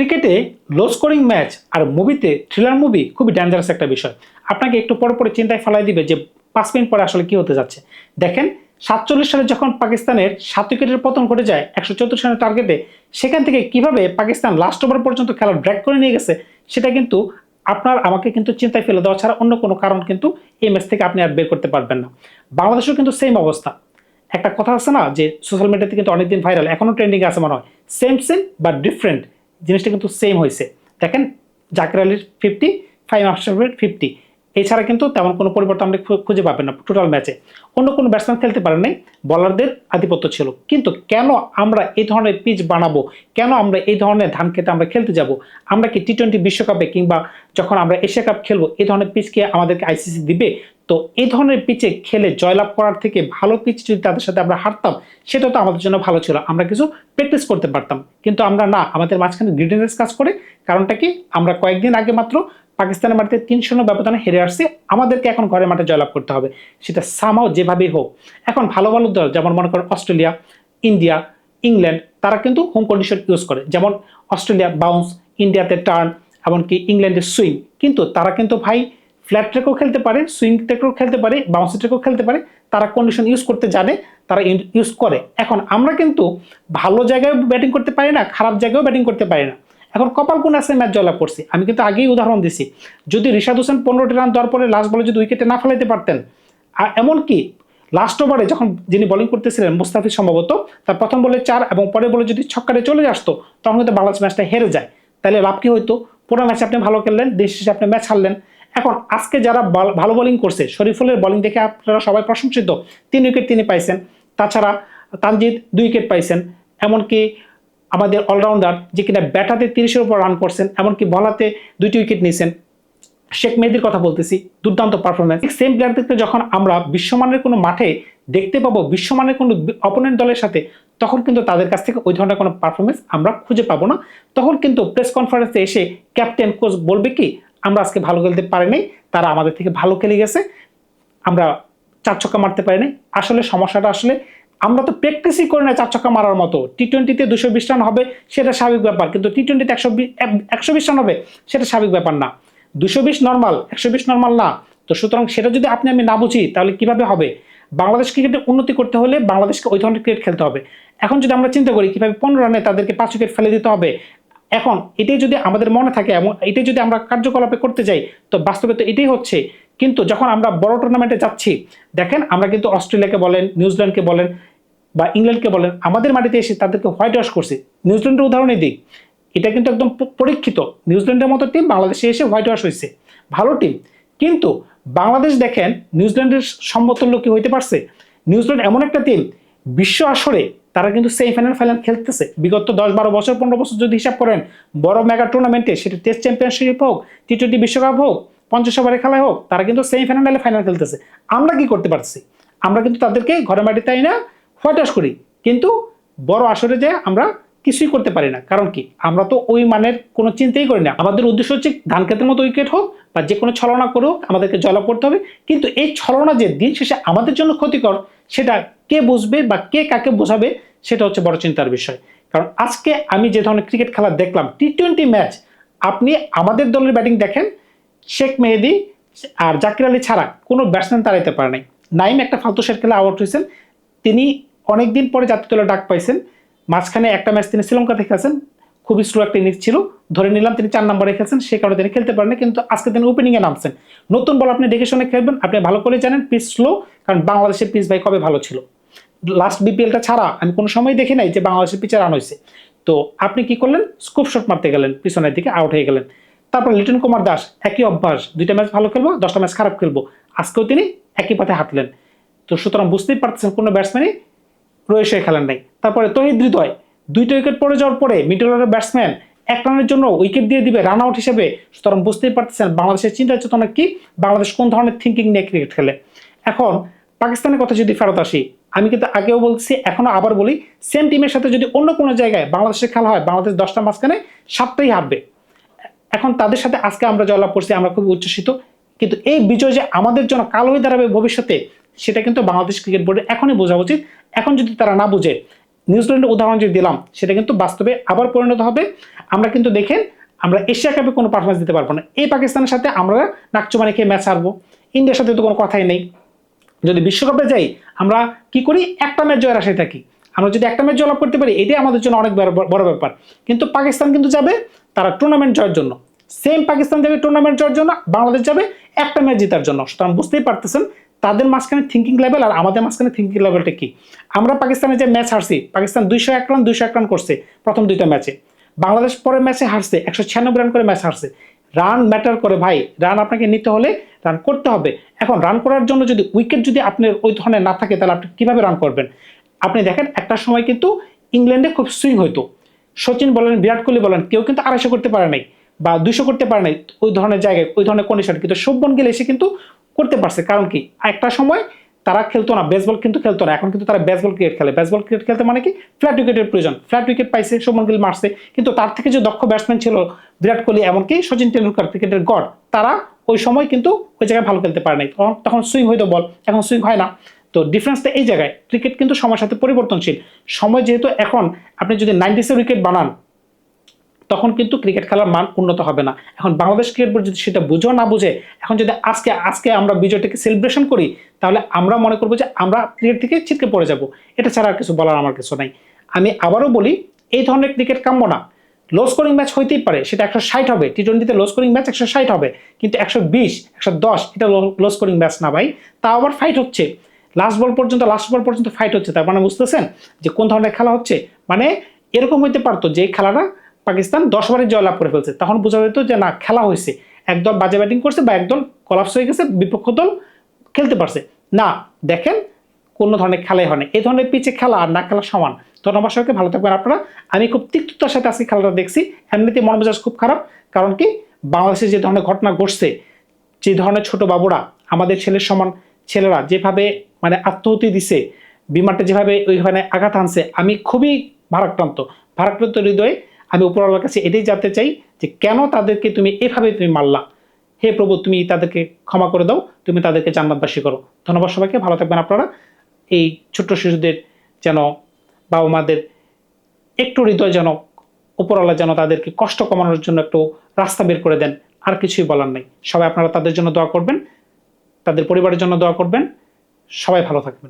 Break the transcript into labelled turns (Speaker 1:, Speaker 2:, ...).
Speaker 1: ক্রিকেটে low scoring match আর মুভিতে thriller movie খুবই ডেঞ্জারাস একটা বিষয়। আপনাকে একটু পরে পরে চিন্তায় ফেলাই দিবে যে পাঁচ মিনিট পরে আসলে কি হতে যাচ্ছে। দেখেন, সাতচল্লিশ সালে যখন পাকিস্তানের সাত উইকেটের পতন ঘটে যায়, একশো চৌত্রিশ রানের টার্গেটে সেখান থেকে কীভাবে পাকিস্তান লাস্ট ওভার পর্যন্ত খেলা ড্র্যাক করে নিয়ে গেছে, সেটা কিন্তু আপনার আমাকে কিন্তু চিন্তায় ফেলে দেওয়া ছাড়া অন্য কোনো কারণ কিন্তু এই ম্যাচ থেকে আপনি আর বের করতে পারবেন না। বাংলাদেশেও কিন্তু সেম অবস্থা। একটা কথা আছে না যে সোশ্যাল মিডিয়াতে কিন্তু অনেকদিন ভাইরাল এখনও ট্রেন্ডিং আছে মনে হয়। সেম সেম বা ডিফারেন্ট জিনিসটা কিন্তু সেম হয়েছে। দেখেন, জাকির আলীর ফিফটি ফাইভ আফসারের ফিফটি এছাড়া কিন্তু তেমন কোনো পরিবর্তন আপনি খুঁজে পাবেন না টোটাল ম্যাচে অন্য কোনো ব্যাটসম্যান খেলতে পারেন নাই বলারদের আধিপত্য ছিল। কিন্তু কেন আমরা এই ধরনের পিচ বানাবো? কেন আমরা এই ধরনের ধান খেতে আমরা খেলতে যাব? আমরা কি টি টোয়েন্টি বিশ্বকাপে কিংবা যখন আমরা এশিয়া কাপ খেলব, এই ধরনের পিচকে আমাদেরকে আইসিসি দিবে? তো এই ধরনের পিচে খেলে জয়লাভ করার থেকে ভালো পিচ যদি তাদের সাথে আমরা হারতাম, সেটা তো আমাদের জন্য ভালো ছিল। আমরা কিছু প্র্যাকটিস করতে পারতাম। কিন্তু আমরা না, আমাদের মাঝখানে গ্রিডিনেস কাজ করে। কারণটা কি? আমরা কয়েকদিন আগে মাত্র পাকিস্তানের মাটিতে তিন শূন্য ব্যবধানে হেরে আসছে। আমাদেরকে এখন ঘরের মাঠে জয়লাভ করতে হবে। সেটা সামাও যেভাবেই হোক। এখন ভালো ভালো দল যেমন মনে করেন অস্ট্রেলিয়া, ইন্ডিয়া, ইংল্যান্ড, তারা কিন্তু হোম কন্ডিশন ইউজ করে। যেমন অস্ট্রেলিয়া বাউন্স ইন্ডিয়াতে টার্ন এমনকি ইংল্যান্ডের সুইং কিন্তু তারা কিন্তু ভাই ফ্ল্যাট ট্রেকেও খেলতে পারে সুইং ট্রেকেও খেলতে পারে বাউন্স ট্রেকেও খেলতে পারে, তারা কন্ডিশন ইউজ করতে জানে, তারা ইউজ করে। এখন আমরা কিন্তু ভালো জায়গায় ব্যাটিং করতে পারি না, খারাপ জায়গায়ও ব্যাটিং করতে পারি না। এখন কপাল কোন আছে, ম্যাচ জয়লাভ করছি। আমি কিন্তু আগেই উদাহরণ দিছি, যদি রিশাদ হোসেন পনেরোটি রান দেওয়ার পরে লাস্ট বলে যদি উইকেটে না ফেলাইতে পারতেন, আর এমনকি লাস্ট ওভারে যখন যিনি বোলিং করতেছিলেন, মুস্তাফিজ সম্ভবত, তার প্রথম বলে চার এবং পরে বলে যদি ছক্কারে চলে আসতো, তখন কিন্তু বাংলাদেশ ম্যাচটা হেরে যায়। তাহলে লাভ কি হইতো? পুরো ম্যাচে আপনি ভালো খেললেন, দেশ শেষে আপনি ম্যাচ হারলেন। এখন আজকে যারা ভালো বোলিং করছে, শরীফুলের বোলিং দেখে আপনারা সবাই প্রশংসিত। তিন উইকেট তিনি পাইছেন। তাছাড়া তানজিদ দুই উইকেট পাইছেন। এমনকি আমাদের অলরাউন্ডার যে কিনা ব্যাটাতে তিরিশের উপর রান করছেন, এমনকি বলাতে দুইটি উইকেট নিয়েছেন। শেখ মেহেদির কথা বলতেছি, দুর্দান্ত পারফরমেন্স সেম প্লেয়ারদেরকে যখন আমরা বিশ্বমানের কোনো মাঠে দেখতে পাবো, বিশ্বমানের কোনো অপোনেন্ট দলের সাথে, তখন কিন্তু তাদের কাছ থেকে ওই ধরনের কোনো পারফরমেন্স আমরা খুঁজে পাবো না। তখন কিন্তু প্রেস কনফারেন্সে এসে ক্যাপ্টেন কোচ বলবে কি আমরা আজকে ভালো খেলতে পারিনি তারা আমাদের থেকে ভালো খেলে গেছে, আমরা চার ছক্কা মারতে পারিনি আসলে সমস্যাটা আসলে আমরা তো প্র্যাকটিসই করি না চার ছক্কা মারার মতো। টি টোয়েন্টিতে দুশো বিশ রান হবে, সেটা স্বাভাবিক ব্যাপার, কিন্তু টি টোয়েন্টিতে একশো একশো বিশ রান হবে, সেটা স্বাভাবিক ব্যাপার না। দুশো বিশ নর্মাল একশো বিশ নর্মাল না। তো সুতরাং সেটা যদি আপনি আমি না বুঝি, তাহলে কীভাবে হবে? বাংলাদেশ ক্রিকেটে উন্নতি করতে হলে বাংলাদেশকে ওই ধরনের ক্রিকেট খেলতে হবে। এখন যদি আমরা চিন্তা করি, কীভাবে পনেরো রানে তাদেরকে পাঁচ উইকেট ফেলে দিতে হবে এখন এটাই যদি আমাদের মনে থাকে এবং এটাই যদি আমরা কার্যকলাপে করতে যাই, তো বাস্তবে তো এটাই হচ্ছে। কিন্তু যখন আমরা বড় টুর্নামেন্টে যাচ্ছি, দেখেন আমরা কিন্তু অস্ট্রেলিয়াকে বলেন, নিউজিল্যান্ডকে বলেন বা ইংল্যান্ডকে বলেন, আমাদের মাটিতে এসে তাদেরকে হোয়াইট ওয়াশ করছে। নিউজিল্যান্ডের উদাহরণই দিই। এটা কিন্তু একদম পরীক্ষিত। নিউজিল্যান্ডের মতো টিম বাংলাদেশে এসে হোয়াইট ওয়াশ হয়েছে। ভালো টিম কিন্তু বাংলাদেশ দেখেন, নিউজিল্যান্ডের সমতুল্য কি হইতে পারছে? নিউজিল্যান্ড এমন একটা টিম বিশ্ব আসরে তারা কিন্তু সেমিফাইনাল ফাইনাল খেলতেছে। বিগত দশ, বারো বছর, পনেরো বছর যদি হিসাব করেন, বড় মেগা টুর্নামেন্টে সেটা টেস্ট চ্যাম্পিয়নশিপ হোক টি টোয়েন্টি বিশ্বকাপ হোক, পঞ্চাশ ওভারের খেলায় হোক, তারা কিন্তু সেমিফাইনালে ফাইনাল খেলতেছে। আমরা কি করতে পারছি? আমরা কিন্তু তাদেরকে ঘরে মাটি তাই না হোয়াইট করি। কিন্তু বড় আসরে যে আমরা কিছুই করতে পারি না। কারণ কি? আমরা তো ওই মানের কোনো চিন্তাই করি না। আমাদের উদ্দেশ্য হচ্ছে ধান খেতের মতো উইকেট হোক বা যে কোনো ছলনা করুক, আমাদেরকে জয়লাভ করতে হবে। কিন্তু এই ছলনা যে দিন শেষে আমাদের জন্য ক্ষতিকর, সেটা কে বুঝবে বা কে কাকে বোঝাবে, সেটা হচ্ছে বড় চিন্তার বিষয়। কারণ আজকে আমি যে ধরনের ক্রিকেট খেলা দেখলাম টি টোয়েন্টি ম্যাচ আপনি আমাদের দলের ব্যাটিং দেখেন, শেখ মেহেদি আর জাকির আলী ছাড়া কোনো ব্যাটসম্যান তাড়াইতে পারে নাই। নাইম একটা ফালতু শের খেলা আউট হয়েছেন, তিনি অনেকদিন পরে জাতীয় দলে ডাক পাইছেন, মাঝখানে একটা ম্যাচ তিনি শ্রীলঙ্কা থেকে আছেন, খুবই স্লো একটা ইনিংস ছিল, ধরে নিলাম তিনি চার নম্বরে খেলছেন, সে কারণে তিনি খেলতে পারেন কিন্তু আজকে তিনি ওপেনিংয়ে নামছেন। নতুন বল আপনি দেখে শুনে খেলবেন, আপনি ভালো করে জানেন পিচ স্লো কারণ বাংলাদেশের পিচ ভাই কবে ভালো ছিল। লাস্ট বিপিএলটা ছাড়া আমি কোনো সময় দেখি নাই যে বাংলাদেশের পিচে রান হয়েছে। তো আপনি কি করলেন? স্কুপ শট মারতে গেলেন, পিছনের দিকে আউট হয়ে গেলেন। তারপর লিটন কুমার দাস, একই অভ্যাস, দুইটা ম্যাচ ভালো খেলব, দশটা ম্যাচ খারাপ খেলব। আজকেও তিনি একই পথে হাঁটলেন। তো সুতরাং বুঝতেই পারতেছেন কোনো ব্যাটসম্যানই রয়েছে খেলেন নাই। তারপরে তহিদ হৃদয়, দুইটা উইকেট পড়ে যাওয়ার পরে মিডল অর্ডার ব্যাটসম্যান এক রানের জন্য উইকেট দিয়ে দিবে রান আউট হিসেবে। সুতরাং বুঝতেই পারতেছেন বাংলাদেশের চিন্তা চেতনা কি, বাংলাদেশ কোন ধরনের থিঙ্কিং নিয়ে ক্রিকেট খেলে? এখন পাকিস্তানের কথা যদি ফেরত আসি আমি কিন্তু আগেও বলছি, এখনও আবার বলি সেম টিমের সাথে যদি অন্য কোনো জায়গায় বাংলাদেশের খেলা হয়, বাংলাদেশ দশটা মাঝখানে সাতটাই হারবে। এখন তাদের সাথে আজকে আমরা জয়লাভ করছি, আমরা খুব উচ্ছ্বসিত। কিন্তু এই বিজয় যে আমাদের জন্য কাল হয়ে দাঁড়াবে ভবিষ্যতে, সেটা কিন্তু বাংলাদেশ ক্রিকেট বোর্ডের এখনই বোঝা উচিত। এখন যদি তারা না বুঝে নিউজিল্যান্ডের উদাহরণ যদি দিলাম, সেটা কিন্তু বাস্তবে আবার পরিণত হবে। আমরা কিন্তু দেখেন, আমরা এশিয়া কাপে কোনো পারফরমেন্স দিতে পারব না। এই পাকিস্তানের সাথে আমরা নাকচুমানি খেয়ে ম্যাচ হারবো। ইন্ডিয়ার সাথে তো কোনো কথাই নেই। যদি বিশ্বকাপে যাই, আমরা কি করি? একটা ম্যাচ জয়ের আশায় থাকি। আমরা যদি একটা ম্যাচ জয়লাভ করতে পারি, এটাই আমাদের জন্য অনেক বড় ব্যাপার। কিন্তু পাকিস্তান কিন্তু যাবে তারা টুর্নামেন্ট জয়ের জন্য। সেম পাকিস্তান যাবে টুর্নামেন্ট জয়ের জন্য, বাংলাদেশ যাবে একটা ম্যাচ জেতার জন্য। সুতরাং বুঝতেই পারতেছেন, তাদের মাঝখানে থিঙ্কিং লেভেল আর আমাদের মাঝখানে থিঙ্কিং লেভেলটা কি? আমরা পাকিস্তানে যে ম্যাচ হারছি, পাকিস্তান দুইশো এক রান দুইশো এক রান করছে প্রথম দুইটা ম্যাচে। বাংলাদেশ পরের ম্যাচে হারছে, একশো ছিয়ানব্বই রান করে ম্যাচ হারছে। রান ম্যাটার করে, ভাই রান আপনাকে নিতে হলে রান করতে হবে। এখন রান করার জন্য যদি উইকেট যদি আপনার ওই ধরনের না থাকে, তাহলে আপনি কীভাবে রান করবেন? আপনি দেখেন, একটা সময় কিন্তু ইংল্যান্ডে খুব সুইং হইতো। সচিন বলেন, বিরাট কোহলি বলেন, কেউ কিন্তু আড়াইশো করতে পারে নাই বা দুইশো করতে পারে নাই ওই ধরনের জায়গায়, ওই ধরনের কন্ডিশন কিন্তু শুভমন গেলে এসে কিন্তু করতে পারছে। কারণ কি? একটা সময় তারা খেলতো না বেসবল কিন্তু খেলতো না। এখন কিন্তু তারা বেসবল ক্রিকেট খেলে। বেসবল ক্রিকেট খেলতে মানে কি? ফ্ল্যাট উইকেটের প্রয়োজন। ফ্ল্যাট উইকেট পাইছে শুভমন গিল মারছে। কিন্তু তার থেকে যে দক্ষ ব্যাটসম্যান ছিল বিরাট কোহলি এমনকি সচিন টেন্ডুলকার ক্রিকেটের গড, তারা ওই সময় কিন্তু ওই জায়গায় ভালো খেলতে পারে নাই। তখন সুইং হইতো বল, এখন সুইং হয় না। তো ডিফারেন্সটা এই জায়গায়, ক্রিকেট কিন্তু সময়ের সাথে পরিবর্তনশীল। সময় যেহেতু এখন, আপনি যদি নাইনটিসের উইকেট বানান, তখন কিন্তু ক্রিকেট খেলার মান উন্নত হবে না। এখন বাংলাদেশ ক্রিকেট বোর্ড যদি সেটা বুঝো না বুঝে, এখন যদি আজকে আজকে আমরা বিজয়টাকে সেলিব্রেশন করি, তাহলে আমরা মনে করব যে আমরা ক্রিকেট থেকে ছিটকে পড়ে যাব। এটা ছাড়া আর কিছু বলার আমার কিছু নাই। আমি আবারও বলি, এই ধরনের ক্রিকেট কাম্য না। লো স্কোরিং ম্যাচ হইতেই পারে, সেটা একশো ষাট হবে। টি টোয়েন্টিতে লো স্কোরিং ম্যাচ একশো ষাট হবে, কিন্তু একশো বিশ, একশো দশ, এটা লো স্কোরিং ম্যাচ না ভাই। তা আবার ফাইট হচ্ছে। লাস্ট বল পর্যন্ত লাস্ট বল পর্যন্ত ফাইট হচ্ছে। তার মানে বুঝতেছেন যে কোন ধরনের খেলা হচ্ছে? মানে এরকম হইতে পারতো যে খেলাটা পাকিস্তান দশ বারে জয়লাভ করে ফেলছে। তখন বোঝা যেত যে না, খেলা হয়েছে একদল বাজে ব্যাটিং করছে বা একদল কলাপস হয়ে গেছে, বিপক্ষ দল খেলতে পারছে। না, দেখেন কোনো ধরনের খেলাই হয় না। এই ধরনের পিচে খেলা আর না খেলা সমান। ধন্যবাদ সবাইকে, ভালো থাকবেন আপনারা। আমি খুব তিক্ততার সাথে আজকে খেলাটা দেখছি। এমনিতে মন মেজাজ খুব খারাপ, কারণ কি? বাংলাদেশে যে ধরনের ঘটনা ঘটছে, যে ধরনের ছোট বাবুরা, আমাদের ছেলের সমান ছেলেরা যেভাবে মানে আত্মহতি দিছে, বিমানটা যেভাবে ওইখানে আঘাত আনছে আমি খুবই ভারাক্রান্ত। ভারাক্রান্ত হৃদয়ে আমি উপরওয়ালার কাছে এটাই জানতে চাই যে কেন তাদেরকে তুমি এভাবে তুমি মারলা? হে প্রভু, তুমি তাদেরকে ক্ষমা করে দাও, তুমি তাদেরকে জান্নাতবাসী করো। ধন্যবাদ সবাইকে, ভালো থাকবেন আপনারা। এই ছোট্ট শিশুদের যেন বাবা মাদের একটু হৃদয় যেন উপরওয়ালা যেন তাদেরকে কষ্ট কমানোর জন্য একটু রাস্তা বের করে দেন, আর কিছুই বলার নেই। সবাই আপনারা তাদের জন্য দোয়া করবেন, তাদের পরিবারের জন্য দোয়া করবেন। সবাই ভালো থাকবেন।